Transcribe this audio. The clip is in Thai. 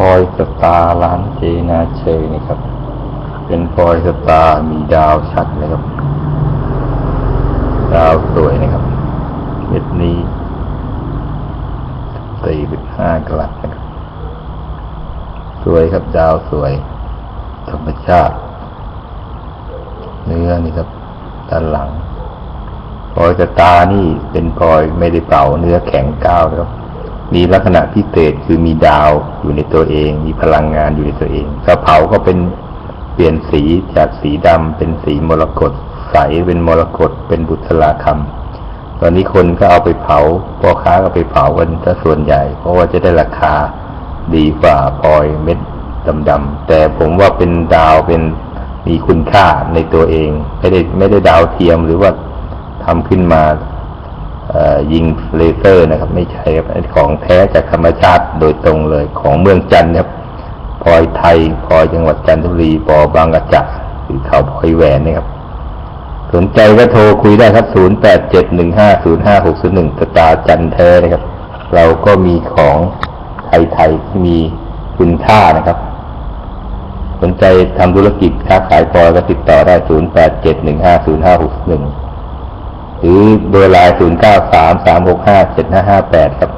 ลอยสตาร้านเจนาเชยนะครับ เป็นพลอยสตามีดาวชัดนะครับ ดาวสวยนะครับเม็ดนี้สี่สิบห้ากลัดนะครับ สวยครับดาวสวย ธรรมชาติ เนื้อนี่ครับด้านหลังพลอยสตานี่เป็นพลอยไม่ได้เป่าเนื้อแข็งก้าวนะครับ มีลักษณะพิเศษคือมีดาวอยู่ในตัวเอง มีพลังงานอยู่ในตัวเองถ้าเผาก็เป็นเปลี่ยนสีจากสีดำเป็นสีมรกตใสเป็นมรกตเป็นบุษราคำตอนนี้คนก็เอาไปเผาพ่อค้าก็ไปเผากันถ้าส่วนใหญ่ เพราะว่าจะได้ราคาดีกว่าพลอยเม็ดดำๆแต่ผมว่าเป็นดาวเป็นมีคุณค่าในตัวเอง ไม่ได้ไม่ได้ดาวเทียมหรือว่าทำขึ้นมา ยิงเลเซอร์นะครับ ไม่ใช่ครับของแท้จากธรรมชาติโดยตรงเลยของเมืองจันทร์ครับพลอยไทยพลอยจังหวัดจันทบุรีปอบางกระจักหรือเขาพลอยแหวนนะครับ สนใจก็โทรคุยได้ครับ 0 8 7 1 5 0 5 6 0 1สตาจันทร์แท้นะครับ เราก็มีของไทยๆที่มีคุณค่านะครับ สนใจทำธุรกิจค้าขายพอยก็ติดต่อได้ 0 8 7 1 5 0 5 6 1 รือเบอร์ไลน์0 9 3 3 6 5 7 5 5 8ครับ